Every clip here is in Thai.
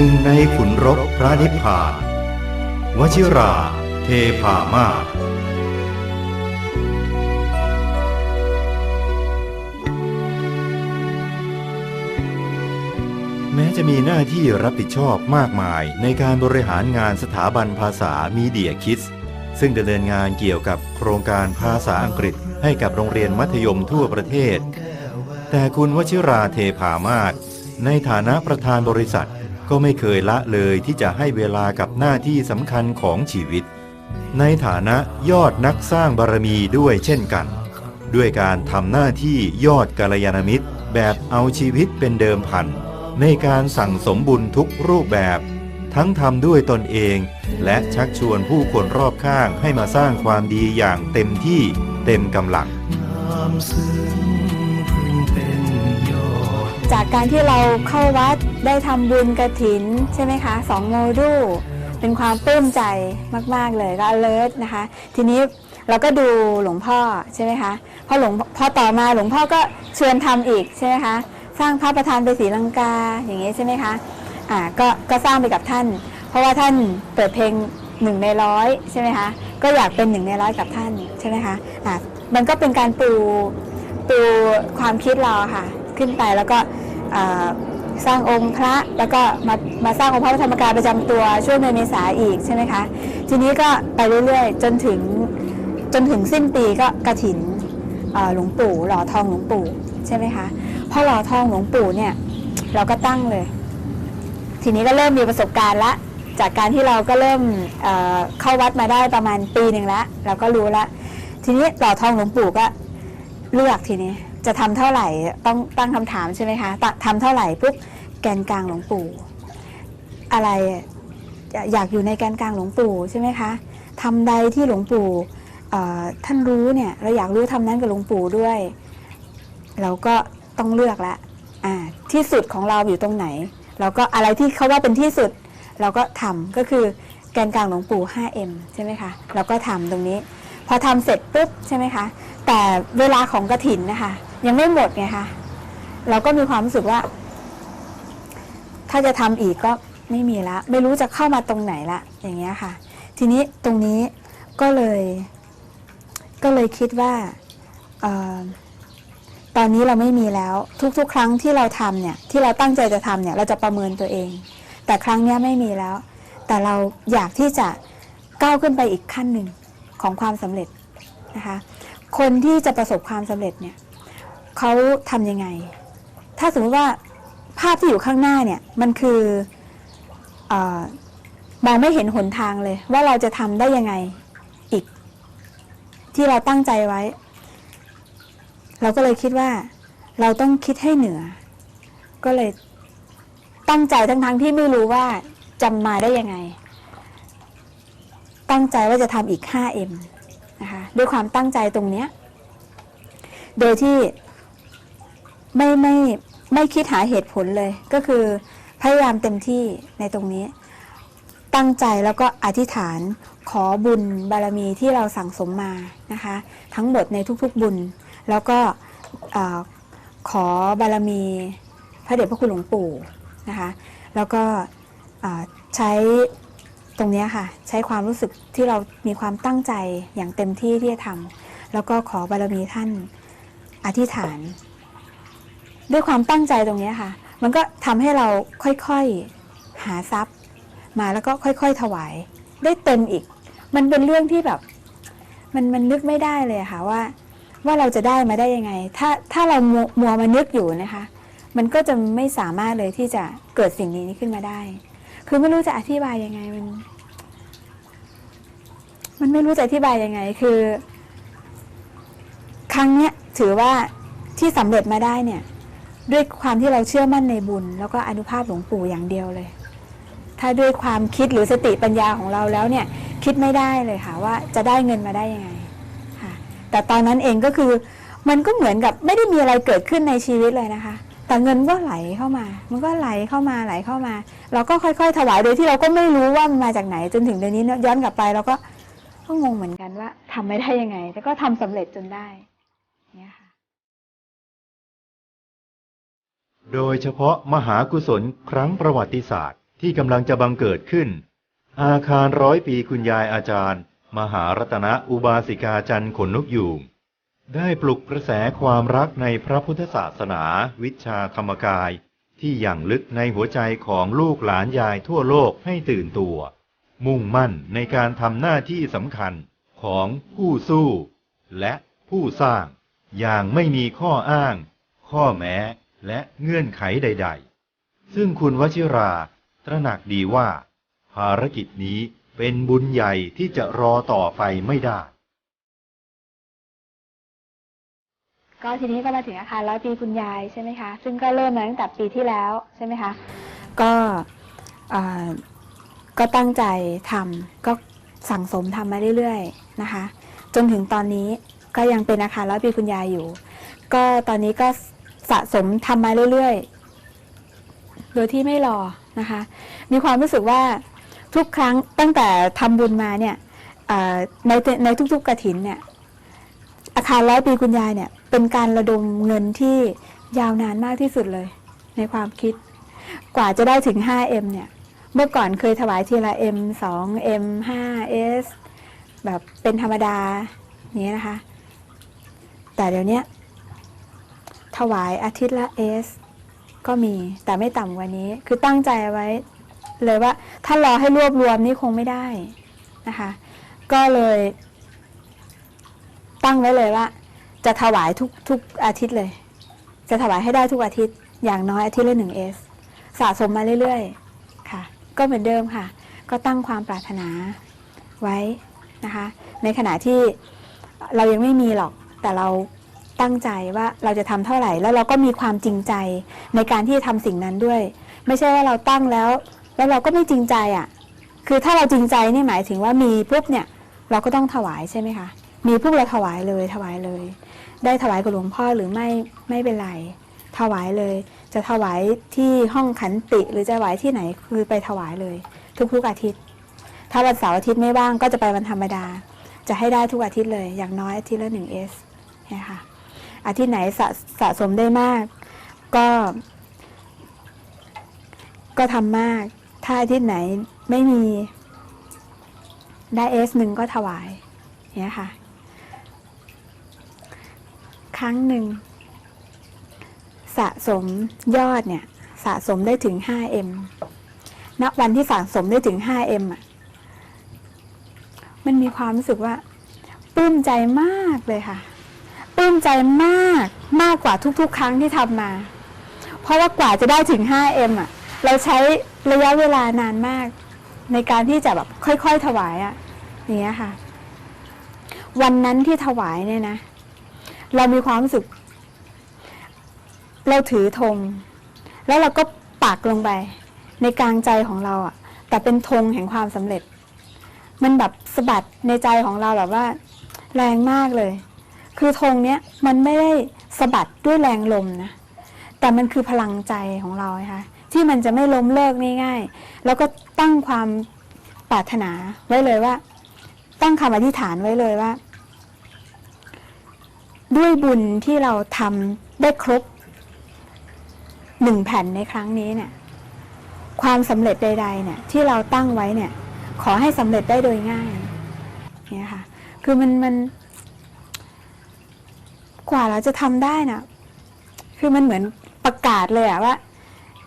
หนึ่งในขุนรบพระนิพพาน วชิราเทพามาศแม้จะมีหน้าที่รับผิดชอบมากมายในการบริหารงานสถาบันภาษามีเดียคิดซึ่งดำเนินงานเกี่ยวกับโครงการภาษาอังกฤษให้กับโรงเรียนมัธยมทั่วประเทศ แต่คุณวชิราเทพามาศในฐานะประธานบริษัท ก็ไม่เคยละเลยที่จะให้เวลากับหน้าที่สำคัญของชีวิต ในฐานะยอดนักสร้างบารมีด้วยเช่นกัน ด้วยการทำหน้าที่ยอดกัลยาณมิตร แบบเอาชีวิตเป็นเดิมพัน ในการสั่งสมบุญทุกรูปแบบ ทั้งทำด้วยตนเอง และชักชวนผู้คนรอบข้างให้มาสร้างความดีอย่างเต็มที่เต็มกำลัง จากการที่เราเข้าวัดได้ทำบุญกระถินใช่ไหมคะสองโมดูลเป็นความปลื้มใจมาก ๆ เลยก็เลิศนะคะ ทีนี้เราก็ดูหลวงพ่อใช่ไหมคะพอหลวงพอต่อมาหลวงพ่อก็เชวนทำอีกใช่ไหมคะสร้างพระประธานไปศรีลังกาอย่างนี้ใช่ไหมคะอ่าก็ก็สร้างไปกับท่าน เพราะว่าท่านเปิดเพลงหนึ่งในร้อยใช่ไหมคะก็อยากเป็นหนึ่งในร้อยกับท่านใช่ไหมคะอ่ามันก็เป็นการปูปูความคิดเราอค่ะขึ้นไปแล้วก็ สร้างองค์พระแล้วก็มามาสร้างองค์พระธรรมกายประจำตัวช่วงเดือนเมษาอีกใช่ไหมคะทีนี้ก็ไปเรื่อยๆ จนถึงจนถึงสิ้นปีก็กระถินอ่าหลวงปู่หล่อทองหลวงปู่ใช่ไหมคะพอหล่อทองหลวงปู่เนี่ยเราก็ตั้งเลย ทีนี้ก็เริ่มมีประสบการณ์ละจากการที่เราก็เริ่มเเข้าวัดมาได้ประมาณปีหนึ่งล้วเราก็รู้ละทีนี้หล่อทองหลวงปู่ก็เลือกทีนี้ จะทำเท่าไหร่ต้องตั้งคำถามใช่ไหมคะทำเท่าไหร่ปุ๊บแกนกลางหลวงปู่ อะไรอยากอยู่ในแกนกลางหลวงปู่ใช่ไหมคะทำใดที่หลวงปู่ท่านรู้เนี่ยเราอยากรู้ทำนั้นกับหลวงปู่ด้วย เราก็ต้องเลือกละที่สุดของเราอยู่ตรงไหน เราก็อะไรที่เขาว่าเป็นที่สุด เราก็ทำก็คือแกนกลางหลวงปู่ 5M ใช่ไหมคะเราก็ทำตรงนี้ พอทำเสร็จปุ๊บใช่ไหมคะแต่เวลาของกระถินนะคะ ยังไม่หมดไงคะเราก็มีความรู้สึกว่า ถ้าจะทำอีกก็ไม่มีละ ไม่รู้จะเข้ามาตรงไหนละ อย่างเงี้ยค่ะ ทีนี้ตรงนี้ก็เลย ก็เลยคิดว่าออตอนนี้เราไม่มีแล้ว ทุกๆ ครั้งที่เราทำเนี่ย ที่เราตั้งใจจะทำเนี่ย เราจะประเมินตัวเอง แต่ครั้งนี้ไม่มีแล้ว แต่เราอยากที่จะก้าวขึ้นไปอีกขั้นหนึ่งของความสำเร็จนะคะ คนที่จะประสบความสำเร็จเนี่ย เขาทำยังไง ถ้าสมมติว่าภาพที่อยู่ข้างหน้าเนี่ยมันคืออมองไม่เห็นหนทางเลย ว่าเราจะทำได้ยังไงอีก ที่เราตั้งใจไว้ เราก็เลยคิดว่า เราต้องคิดให้เหนือ ก็เลยตั้งใจทั้งๆที่ไม่รู้ว่าจำมาได้ยังไง ตั้งใจว่าจะทำอีก 5M นะคะด้วยความตั้งใจตรงเนี้ย โดยที่ ไม่ไม่ไม่คิดหาเหตุผลเลยก็คือพยายามเต็มที่ในตรงนี้ ตั้งใจแล้วก็อธิษฐานขอบุญบารมีที่เราสั่งสมมานะคะ ทั้งหมดในทุกๆบุญ แล้วก็ขอบารมีพระเดชพระคุณหลวงปู่นะคะ แล้วก็ใช้ตรงนี้ค่ะ ใช้ความรู้สึกที่เรามีความตั้งใจอย่างเต็มที่ที่จะทำแล้วก็ขอบารมีท่านอธิษฐาน ด้วยความตั้งใจตรงนี้ค่ะ มันก็ทำให้เราค่อยๆหาทรัพย์ มาแล้วก็ค่อยๆถวาย ได้เต็มอีก มันเป็นเรื่องที่แบบ มันมันนึกไม่ได้เลยค่ะว่า ว่าเราจะได้มาได้ยังไง ถ้าถ้าเรามัวมัวมานึกอยู่นะคะ มันก็จะไม่สามารถเลยที่จะเกิดสิ่งนี้ขึ้นมาได้ คือไม่รู้จะอธิบายยังไงมัน มันไม่รู้จะอธิบายยังไง คือ ครั้งเนี้ยถือว่าที่สำเร็จมาได้เนี่ย ด้วยความที่เราเชื่อมั่นในบุญ แล้วก็อนุภาพหลวงปู่อย่างเดียวเลย ถ้าด้วยความคิดหรือสติปัญญาของเราแล้วเนี่ยคิดไม่ได้เลยค่ะว่าจะได้เงินมาได้ยังไงค่ะ แต่ตอนนั้นเองก็คือมันก็เหมือนกับไม่ได้มีอะไรเกิดขึ้นในชีวิตเลยนะคะ แต่เงินก็ไหลเข้ามา มันก็ไหลเข้ามาไหลเข้ามา เราก็ค่อย ๆ ถวายโดยที่เราก็ไม่รู้ว่ามันมาจากไหนจนถึงเดี๋ยวนี้ย้อนกลับไปเราก็ก็งงเหมือนกันว่าทำไม่ได้ยังไง แต่ก็ทำสำเร็จจนได้ โดยเฉพาะมหากุศลครั้งประวัติศาสตร์ที่กำลังจะบังเกิดขึ้น อาคารร้อยปีคุณยายอาจารย์ มหารัตนอุบาสิกาจันขนนกยูงได้ปลุกกระแสความรักในพระพุทธศาสนา วิชาธรรมกาย ที่อย่างลึกในหัวใจของลูกหลานยายทั่วโลกให้ตื่นตัว มุ่งมั่นในการทำหน้าที่สำคัญของผู้สู้ และผู้สร้าง อย่างไม่มีข้ออ้าง ข้อแม้ และเงื่อนไขใด ๆ ซึ่งคุณวชิราตระหนักดีว่า ภารกิจนี้เป็นบุญใหญ่ที่จะรอต่อไปไม่ได้ ก็ทีนี้ก็มาถึงอาคารร้อยปีคุณยายใช่ไหมคะ ซึ่งก็เริ่มมาตั้งแต่ปีที่แล้วใช่ไหมคะ ก็อ่าก็ตั้งใจทำก็สั่งสมทำมาเรื่อยๆนะคะ จนถึงตอนนี้ก็ยังเป็นอาคารร้อยปีคุณยายอยู่ ก็ตอนนี้ก็ สะสมทำมาเรื่อยๆ โดยที่ไม่รอนะคะ มีความรู้สึกว่าทุกครั้งตั้งแต่ทำบุญมาเนี่ยในในทุกๆกระถินเนี่ยอาคารร้อยปีคุณยายเนี่ยเป็นการระดมเงินที่ยาวนานมากที่สุดเลย ในความคิดกว่าจะได้ถึง 5M เนี่ยเมื่อก่อนเคยถวายทีละ M 2 M 5 S แบบเป็นธรรมดานี้นะคะ แต่เดี๋ยวนี้ ถวายอาทิตย์ละ S ก็มีแต่ไม่ต่ำกว่านี้ คือตั้งใจไว้เลยว่าถ้ารอให้รวบรวมนี่คงไม่ได้นะคะ ก็เลยตั้งไว้เลยว่า จะถวายทุกทุกอาทิตย์เลย จะถวายให้ได้ทุกอาทิตย์ อย่างน้อยอาทิตย์ละหนึ่งเอสสะสมมาเรื่อยๆค่ะ ก็เหมือนเดิมค่ะ ก็ตั้งความปรารถนาไว้นะคะ ในขณะที่เรายังไม่มีหรอกแต่เรา ตั้งใจว่าเราจะทำเท่าไหร่ แล้วเราก็มีความจริงใจในการที่จะทำสิ่งนั้นด้วย ไม่ใช่ว่าเราตั้งแล้ว แล้วเราก็ไม่จริงใจอะ คือถ้าเราจริงใจนี่หมายถึงว่ามีปุ๊บเนี่ยเราก็ต้องถวายใช่ไหมคะมีพวกเราถวายเลยถวายเลย ได้ถวายกับหลวงพ่อหรือไม่ไม่เป็นไรถวายเลย จะถวายที่ห้องขันติหรือจะถวายที่ไหนคือไปถวายเลย ทุกๆอาทิตย์ ถ้าวันเสาร์อาทิตย์ไม่ว่างก็จะไปวันธรรมดา จะให้ได้ทุกอาทิตย์เลย อย่างน้อยอาทิตย์ละหนึ่งเอสเนี่ยค่ะ อาทิตย์ไหนสะสะสมได้มาก ก็ ก็ทำมาก ถ้าอาทิตย์ไหนไม่มีได้เอสหนึ่งก็ถวายเนี่ยค่ะ ครั้งหนึ่ง สะสมยอดเนี่ย สะสมได้ถึง 5M ณวันที่สะสมได้ถึง 5M อะมันมีความรู้สึกว่าปลื้มใจมากเลยค่ะ ปลื้มใจมากมากกว่าทุก ๆ ครั้งที่ทำมา เพราะว่ากว่าจะได้ถึง 5M อะ เราใช้ระยะเวลานานมาก ในการที่จะแบบค่อย ๆ ถวายอะอย่างเงี้ยค่ะ วันนั้นที่ถวายเนี่ยนะ เรามีความรู้สึก เราถือธงแล้วเราก็ปักลงไป ในกลางใจของเราอะ แต่เป็นธงแห่งความสำเร็จ มันแบบสะบัดในใจของเราแบบว่า แรงมากเลย คือธงเนี้ยมันไม่ได้สะบัดด้วยแรงลมนะ แต่มันคือพลังใจของเราค่ะที่มันจะไม่ล้มเลิกง่ายๆ แล้วก็ตั้งความปรารถนาไว้เลยว่า ตั้งคำอธิษฐานไว้เลยว่า ด้วยบุญที่เราทำได้ครบหนึ่งแผ่นในครั้งนี้เนี่ยความสำเร็จใด ๆ เนี่ย ที่เราตั้งไว้เนี่ย ขอให้สำเร็จได้โดยง่ายเนี่ยค่ะ คือมันมัน กว่าเราจะทำได้นะคือมันเหมือนประกาศเลยอะว่า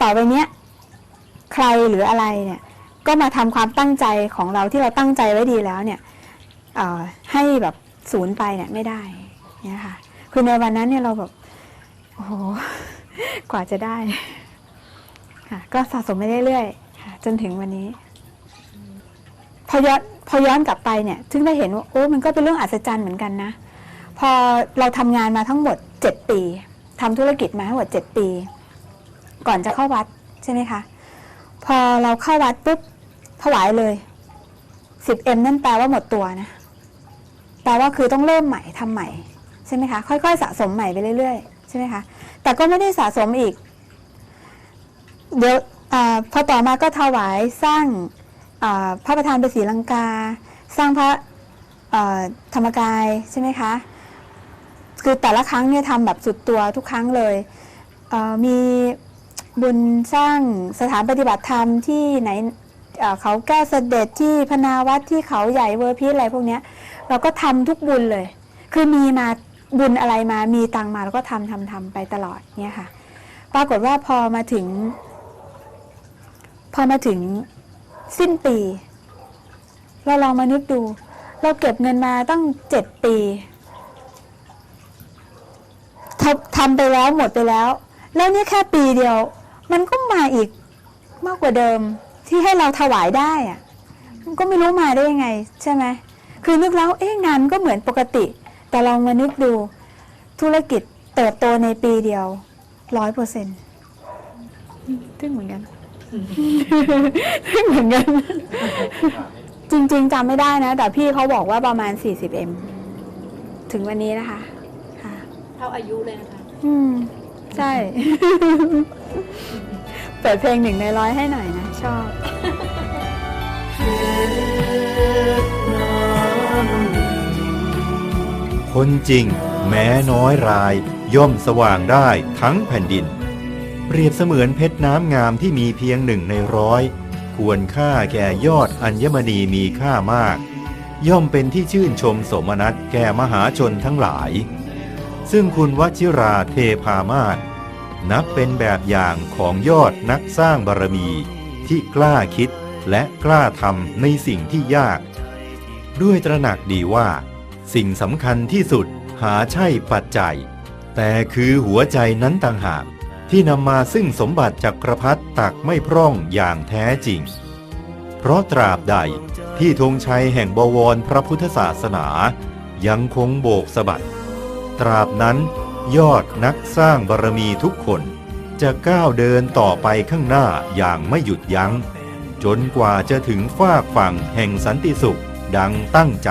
ต่อไปเนี้ย ใครหรืออะไรเนี่ย ก็มาทำความตั้งใจของเราที่เราตั้งใจไว้ดีแล้วเนี่ยให้แบบศูนย์ไปเนี่ยไม่ได้เนี่ยค่ะ คือในวันนั้นเนี่ยเราแบบโอ้โหกว่าจะได้ค่ะก็สะสมไปเรื่อยๆค่ะจนถึงวันนี้พอย้อนพอย้อนกลับไปเนี่ย ถึงได้เห็นว่าโอ้มันก็เป็นเรื่องอัศจรรย์เหมือนกันนะ พอเราทำงานมาทั้งหมดเจ็ดปีทำธุรกิจมาทั้งหมดเจ็ดปี ก่อนจะเข้าวัดใช่ไหมคะ พอเราเข้าวัดปุ๊บถวายเลยสิบเอ็มนั่นแปลว่าหมดตัวนะแปลว่าคือต้องเริ่มใหม่ทำใหม่ใช่ไหมคะค่อยๆ สะสมใหม่ไปเรื่อยๆใช่ไหมคะแต่ก็ไม่ได้สะสมอีก เดี๋ยวอพอต่อมาก็ถวายสร้างพระประธานไปศรีลังกา สร้างพระธรรมกายใช่ไหมคะ คือแต่ละครั้งเนี่ยทำแบบสุดตัวทุกครั้งเลยเมีบุญสร้างสถานปฏิบัติธรรมที่ไหนเขาแก้เสด็จที่พนาวัดที่เขาใหญ่เวอร์พีอะไรพวกเนี้ยเราก็ทำทุกบุญเลย คือมีมาบุญอะไรมามีตังมาเราก็ทำทำทำไปตลอดเนี่ยค่ะ ปรากฏว่าพอมาถึง พอมาถึงสิ้นปี เราลองมานึกดู เราเก็บเงินมาตั้งเจ็ดปี ทำทำไปแล้วหมดไปแล้ว แล้วเนี่ยแค่ปีเดียว มันก็มาอีกมากกว่าเดิมที่ให้เราถวายได้อะมันก็ไม่รู้มาได้ยังไง ใช่ไหมคือนึกแล้วเอ๊ะงานก็เหมือนปกติ แต่ลองมานึกดูธุรกิจเติบโตในปีเดียวร้อยเปอร์เซ็นต์ทึ่งเหมือนกันทึ่งเหมือนกัน จริง ๆจำไม่ได้นะ แต่พี่เขาบอกว่าประมาณ 40M ถึงวันนี้นะคะค่ะ เท่าอายุเลยนะคะ อืม ใช่ เปิดเพลงหนึ่งในร้อยให้หน่อยนะ ชอบคนจริง แม้น้อยราย ย่อมสว่างได้ทั้งแผ่นดิน เปรียบเสมือนเพชรน้ำงามที่มีเพียงหนึ่งในร้อย ควรค่าแก่ยอดอัญมณีมีค่ามาก ย่อมเป็นที่ชื่นชมสมนัตแก่มหาชนทั้งหลาย ซึ่งคุณวชิราเทพามาศนับเป็นแบบอย่างของยอดนักสร้างบารมี ที่กล้าคิดและกล้าทำในสิ่งที่ยาก ด้วยตระหนักดีว่า สิ่งสำคัญที่สุดหาใช่ปัจจัย แต่คือหัวใจนั้นต่างหากที่นำมาซึ่งสมบัติจักรพรรดิตักไม่พร่องอย่างแท้จริง เพราะตราบใดที่ธงชัยแห่งบวรพระพุทธศาสนา ยังคงโบกสะบัด ตราบนั้น ยอดนักสร้างบารมีทุกคนจะก้าวเดินต่อไปข้างหน้าอย่างไม่หยุดยัง้ง จนกว่าจะถึงฟากฝั่งแห่งสันติสุขดังตั้งใจ